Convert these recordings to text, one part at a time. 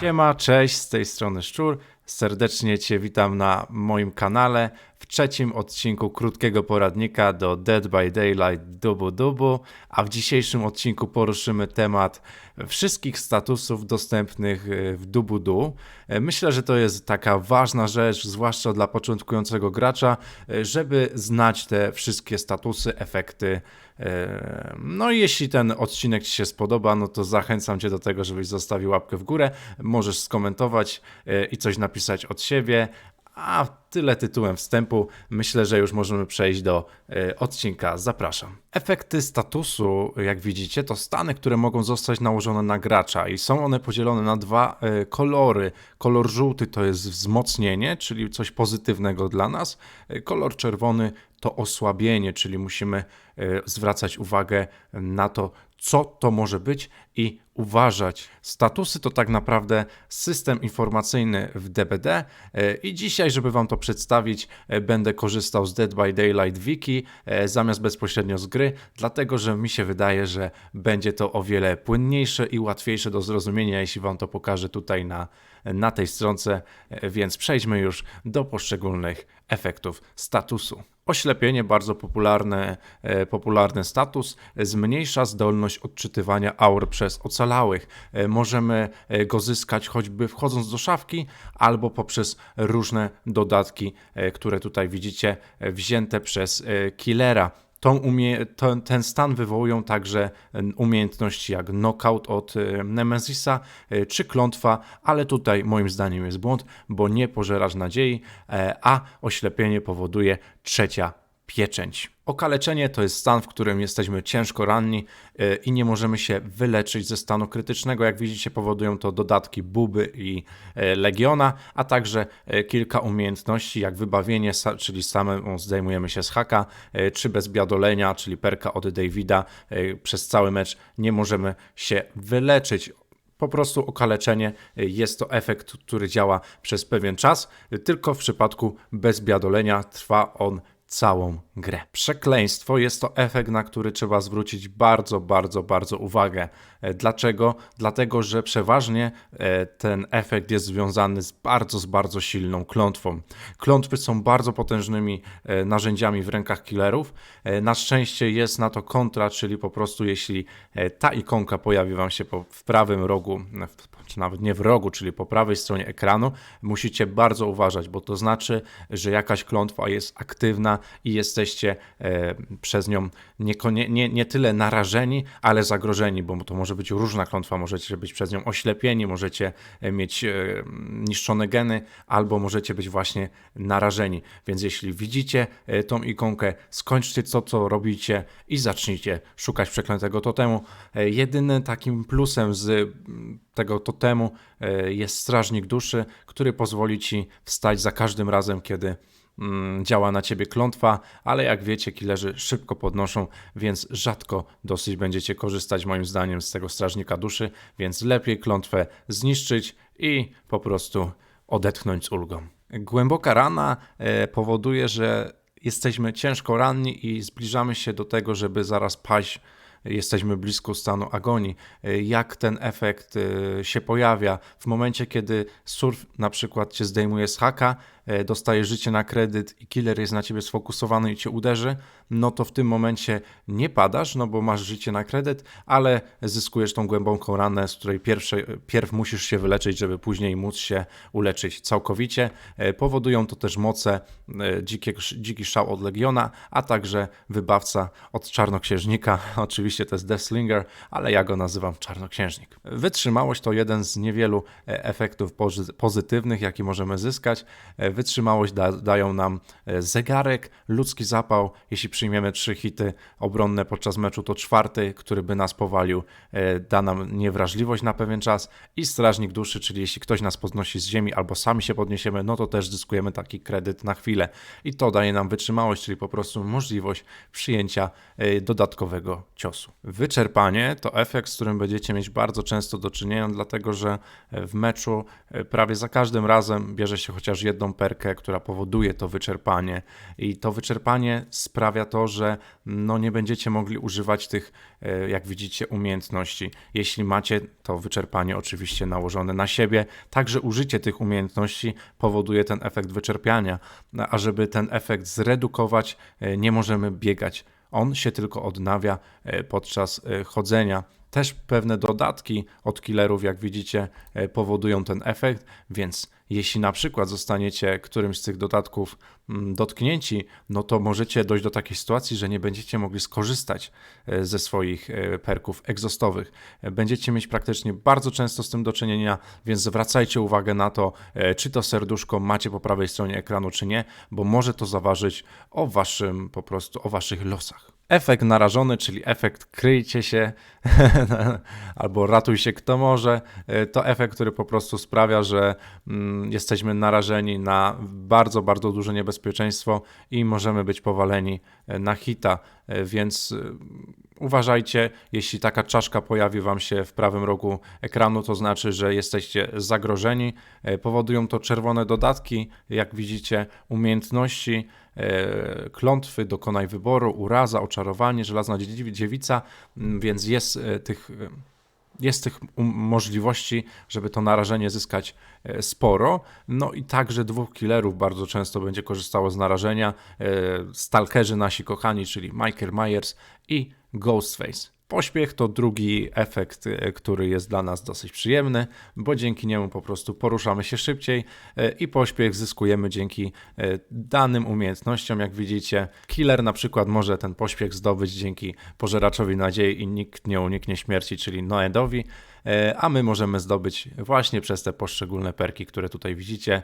Siema, cześć, z tej strony Szczur. Serdecznie Cię witam na moim kanale w trzecim odcinku krótkiego poradnika do Dead by Daylight Dubu Dubu, a w dzisiejszym odcinku poruszymy temat wszystkich statusów dostępnych e, w Dubu Du. E, Myślę, że to jest taka ważna rzecz, zwłaszcza dla początkującego gracza, e, żeby znać te wszystkie statusy, efekty. No i jeśli ten odcinek Ci się spodoba, no to zachęcam Cię do tego, żebyś zostawił łapkę w górę. Możesz skomentować e, i coś napisać od siebie. A tyle tytułem wstępu. Myślę, że już możemy przejść do e, odcinka. Zapraszam. Efekty statusu, jak widzicie, to stany, które mogą zostać nałożone na gracza i są one podzielone na dwa e, kolory. Kolor żółty to jest wzmocnienie, czyli coś pozytywnego dla nas. E, Kolor czerwony to osłabienie, czyli musimy zwracać uwagę na to, co to może być i uważać. Statusy to tak naprawdę system informacyjny w DBD e, i dzisiaj, żeby Wam to przedstawić, e, będę korzystał z Dead by Daylight Wiki e, zamiast bezpośrednio z gry, dlatego że mi się wydaje, że będzie to o wiele płynniejsze i łatwiejsze do zrozumienia, jeśli Wam to pokażę tutaj na, na tej stronce, więc przejdźmy już do poszczególnych efektów statusu. Oślepienie, bardzo popularny, e, popularny status, zmniejsza zdolność odczytywania aur przez ocalałych. E, Możemy e, go zyskać choćby wchodząc do szafki, albo poprzez różne dodatki, które tutaj widzicie, wzięte przez killera. Tą umie, ten, ten stan wywołują także umiejętności jak knockout od Nemesisa e, czy klątwa, ale tutaj moim zdaniem jest błąd, bo nie pożerasz nadziei, e, a oślepienie powoduje trzecia pieczęć. Okaleczenie to jest stan, w którym jesteśmy ciężko ranni e, i nie możemy się wyleczyć ze stanu krytycznego. Jak widzicie, powodują to dodatki Buby i e, Legiona, a także e, kilka umiejętności, jak wybawienie, czyli samemu zdejmujemy się z haka, czy bez biadolenia, czyli perka od Davida. Przez cały mecz nie możemy się wyleczyć. Po prostu okaleczenie y, jest to efekt, który działa przez pewien czas, y, tylko w przypadku bezbiadolenia trwa on całą grę. Przekleństwo jest to efekt, na który trzeba zwrócić bardzo, bardzo, bardzo uwagę. E, Dlaczego? Dlatego, że przeważnie e, ten efekt jest związany z bardzo, z bardzo silną klątwą. Klątwy są bardzo potężnymi e, narzędziami w rękach killerów. Na szczęście jest na to kontra, czyli po prostu jeśli ta ikonka pojawi Wam się w prawym rogu, w, czy nawet nie w rogu, czyli po prawej stronie ekranu, musicie bardzo uważać, bo to znaczy, że jakaś klątwa jest aktywna i jesteście e, przez nią niekonie, nie, nie tyle narażeni, ale zagrożeni, bo to może być różna klątwa, możecie być przez nią oślepieni, możecie e, mieć e, niszczone geny, albo możecie być właśnie narażeni. Więc jeśli widzicie tą ikonkę, skończcie to, co robicie i zacznijcie szukać przeklętego totemu. Jedynym takim plusem z tego totemu e, jest strażnik duszy, który pozwoli ci wstać za każdym razem, kiedy mm, działa na ciebie klątwa, ale jak wiecie, killerzy szybko podnoszą, więc rzadko dosyć będziecie korzystać moim zdaniem z tego strażnika duszy, więc lepiej klątwę zniszczyć i po prostu odetchnąć z ulgą. Głęboka rana e, powoduje, że jesteśmy ciężko ranni i zbliżamy się do tego, żeby zaraz paść jesteśmy blisko stanu agonii. Jak ten efekt e, się pojawia? W momencie, kiedy surf na przykład cię zdejmuje z haka, e, dostaje życie na kredyt i killer jest na ciebie sfokusowany i cię uderzy, no to w tym momencie nie padasz, no bo masz życie na kredyt, ale zyskujesz tą głęboką ranę, z której pierwsze, pierw musisz się wyleczyć, żeby później móc się uleczyć całkowicie. E, Powodują to też moce e, dzikie, dziki szał od Legiona, a także wybawca od Czarnoksiężnika. Oczywiście to jest Deathslinger, ale ja go nazywam Czarnoksiężnik. Wytrzymałość to jeden z niewielu efektów pozy- pozytywnych, jaki możemy zyskać. Wytrzymałość da, dają nam e, zegarek, ludzki zapał. Jeśli przyjmiemy trzy hity obronne podczas meczu, to czwarty, który by nas powalił, e, da nam niewrażliwość na pewien czas i strażnik duszy, czyli jeśli ktoś nas podnosi z ziemi albo sami się podniesiemy, no to też zyskujemy taki kredyt na chwilę. I to daje nam wytrzymałość, czyli po prostu możliwość przyjęcia e, dodatkowego ciosu. Wyczerpanie to efekt, z którym będziecie mieć bardzo często do czynienia, dlatego że w meczu prawie za każdym razem bierze się chociaż jedną która powoduje to wyczerpanie. I to wyczerpanie sprawia to, że no, nie będziecie mogli używać tych, e, jak widzicie, umiejętności. Jeśli macie to wyczerpanie oczywiście nałożone na siebie, także użycie tych umiejętności powoduje ten efekt wyczerpiania. A żeby ten efekt zredukować, e, nie możemy biegać. On się tylko odnawia e, podczas chodzenia. Też pewne dodatki od killerów, jak widzicie, e, powodują ten efekt, więc jeśli na przykład zostaniecie którymś z tych dodatków mm, dotknięci, no to możecie dojść do takiej sytuacji, że nie będziecie mogli skorzystać e, ze swoich e, perków egzostowych. Będziecie mieć praktycznie bardzo często z tym do czynienia, więc zwracajcie uwagę na to, czy to serduszko macie po prawej stronie ekranu, czy nie, bo może to zaważyć o waszym po prostu, o waszych losach. Efekt narażony, czyli efekt kryjcie się albo ratuj się kto może, e, to efekt, który po prostu sprawia, że mm, jesteśmy narażeni na bardzo, bardzo duże niebezpieczeństwo i możemy być powaleni e, na hita, E, więc uważajcie, jeśli taka czaszka pojawi Wam się w prawym rogu ekranu, to znaczy, że jesteście zagrożeni. Powodują to czerwone dodatki, jak widzicie, umiejętności, klątwy, dokonaj wyboru, uraza, oczarowanie, żelazna dziew- dziewica, m, więc jest e, tych. e, Jest tych um- możliwości, żeby to narażenie zyskać e, sporo. No i także dwóch killerów bardzo często będzie korzystało z narażenia. E, Stalkerzy nasi kochani, czyli Michael Myers i Ghostface. Pośpiech to drugi efekt, e, który jest dla nas dosyć przyjemny, bo dzięki niemu po prostu poruszamy się szybciej e, i pośpiech zyskujemy dzięki e, danym umiejętnościom. Jak widzicie, killer na przykład może ten pośpiech zdobyć dzięki pożeraczowi nadziei i nikt nie uniknie śmierci, czyli Noedowi, a my możemy zdobyć właśnie przez te poszczególne perki, które tutaj widzicie.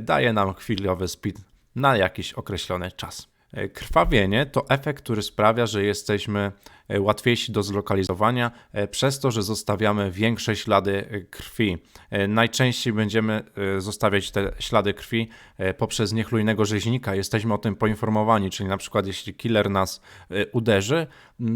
Daje nam chwilowy speed na jakiś określony czas. Krwawienie to efekt, który sprawia, że jesteśmy łatwiejsi do zlokalizowania e, przez to, że zostawiamy większe ślady e, krwi. E, Najczęściej będziemy e, zostawiać te ślady krwi e, poprzez niechlujnego rzeźnika. Jesteśmy o tym poinformowani, czyli na przykład jeśli killer nas e, uderzy,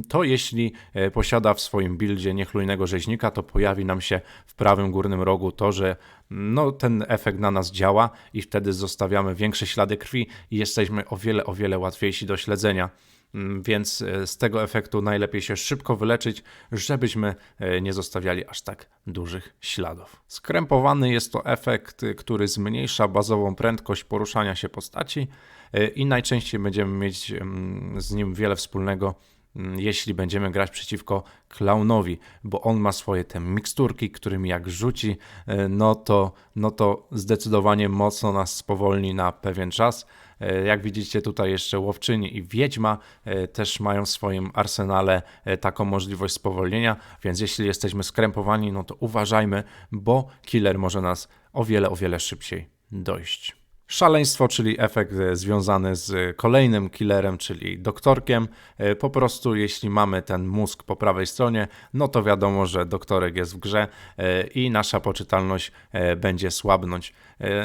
to jeśli e, posiada w swoim buildzie niechlujnego rzeźnika, to pojawi nam się w prawym górnym rogu to, że no, ten efekt na nas działa i wtedy zostawiamy większe ślady krwi i jesteśmy o wiele, o wiele łatwiejsi do śledzenia. Mm, Więc e, z tego efektu najlepiej się szybko wyleczyć, żebyśmy e, nie zostawiali aż tak dużych śladów. Skrępowany jest to efekt, y, który zmniejsza bazową prędkość poruszania się postaci e, i najczęściej będziemy mieć mm, z nim wiele wspólnego mm, jeśli będziemy grać przeciwko klaunowi, bo on ma swoje te miksturki, którymi jak rzuci, e, no to, no to zdecydowanie mocno nas spowolni na pewien czas. E, Jak widzicie tutaj jeszcze łowczyni i wiedźma e, też mają w swoim arsenale e, taką możliwość spowolnienia, więc jeśli jesteśmy skrępowani, no to uważajmy, bo killer może nas o wiele, o wiele szybciej dojść. Szaleństwo, czyli efekt e, związany z kolejnym killerem, czyli doktorkiem. E, Po prostu, jeśli mamy ten mózg po prawej stronie, no to wiadomo, że doktorek jest w grze e, i nasza poczytalność będzie słabnąć.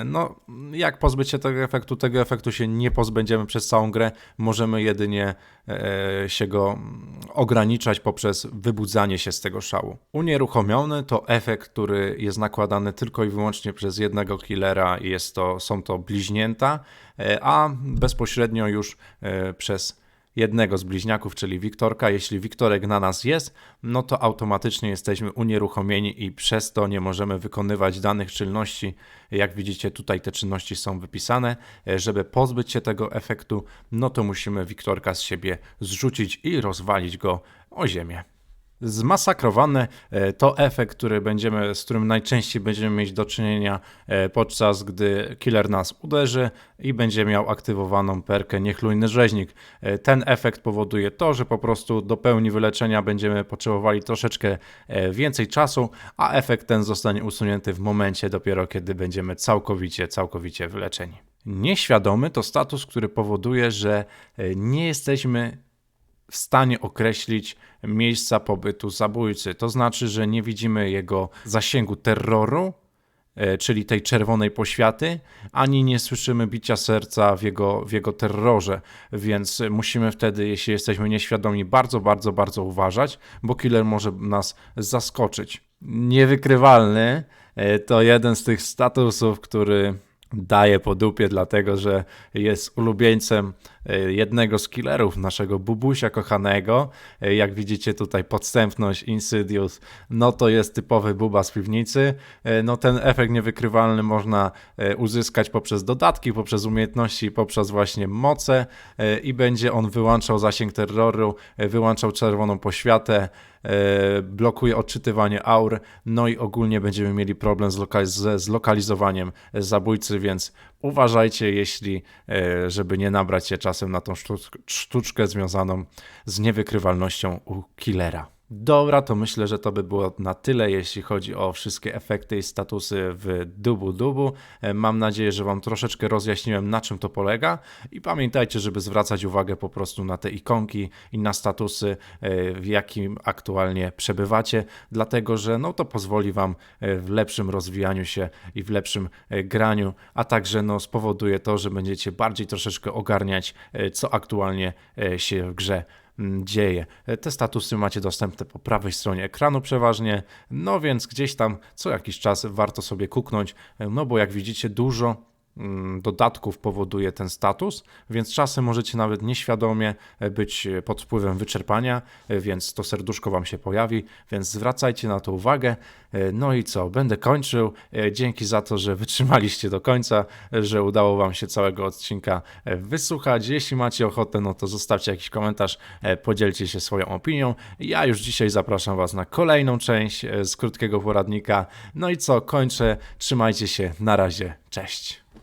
No, jak pozbyć się tego efektu? Tego efektu się nie pozbędziemy przez całą grę. Możemy jedynie się go mm, ograniczać poprzez wybudzanie się z tego szału. Unieruchomiony to efekt, który jest nakładany tylko i wyłącznie przez jednego killera i jest to, są to bliźnięta, e, a bezpośrednio już e, przez jednego z bliźniaków, czyli Wiktorka. Jeśli Wiktorek na nas jest, no to automatycznie jesteśmy unieruchomieni i przez to nie możemy wykonywać danych czynności. Jak widzicie, tutaj te czynności są wypisane. E, Żeby pozbyć się tego efektu, no to musimy Wiktorka z siebie zrzucić i rozwalić go o ziemię. Zmasakrowane e, to efekt, który będziemy, z którym najczęściej będziemy mieć do czynienia e, podczas gdy killer nas uderzy i będzie miał aktywowaną perkę niechlujny rzeźnik. E, Ten efekt powoduje to, że po prostu do pełni wyleczenia będziemy potrzebowali troszeczkę więcej czasu, a efekt ten zostanie usunięty w momencie dopiero kiedy będziemy całkowicie, całkowicie wyleczeni. Nieświadomy to status, który powoduje, że nie jesteśmy w stanie określić miejsca pobytu zabójcy. To znaczy, że nie widzimy jego zasięgu terroru, e, czyli tej czerwonej poświaty, ani nie słyszymy bicia serca w jego, w jego terrorze, więc musimy wtedy, jeśli jesteśmy nieświadomi, bardzo, bardzo, bardzo uważać, bo killer może nas zaskoczyć. Niewykrywalny e, to jeden z tych statusów, który daje po dupie, dlatego że jest ulubieńcem jednego z killerów, naszego bubusia kochanego. E, Jak widzicie tutaj podstępność Insidious, no to jest typowy buba z piwnicy. E, No ten efekt niewykrywalny można e, uzyskać poprzez dodatki, poprzez umiejętności, poprzez właśnie moce e, i będzie on wyłączał zasięg terroru, e, wyłączał czerwoną poświatę, e, blokuje odczytywanie aur, no i ogólnie będziemy mieli problem z lokal- ze zlokalizowaniem e, zabójcy, więc uważajcie, jeśli, e, żeby nie nabrać się czasem na tą sztuc- sztuczkę związaną z niewykrywalnością u killera. Dobra, to myślę, że to by było na tyle, jeśli chodzi o wszystkie efekty i statusy w Dubu Dubu. E, Mam nadzieję, że Wam troszeczkę rozjaśniłem, na czym to polega. I pamiętajcie, żeby zwracać uwagę po prostu na te ikonki i na statusy, e, w jakim aktualnie przebywacie, dlatego że no, to pozwoli Wam e, w lepszym rozwijaniu się i w lepszym graniu, a także no, spowoduje to, że będziecie bardziej troszeczkę ogarniać, co aktualnie się w grze dzieje. E, Te statusy macie dostępne po prawej stronie ekranu przeważnie, no więc gdzieś tam co jakiś czas warto sobie kuknąć, e, no bo jak widzicie dużo mm, dodatków powoduje ten status, więc czasem możecie nawet nieświadomie e, być e, pod wpływem wyczerpania, e, więc to serduszko Wam się pojawi, więc zwracajcie na to uwagę. No i co, będę kończył. Dzięki za to, że wytrzymaliście do końca, że udało Wam się całego odcinka wysłuchać. Jeśli macie ochotę, no to zostawcie jakiś komentarz, podzielcie się swoją opinią. Ja już dzisiaj zapraszam Was na kolejną część z krótkiego poradnika. No i co, kończę. Trzymajcie się, na razie, cześć.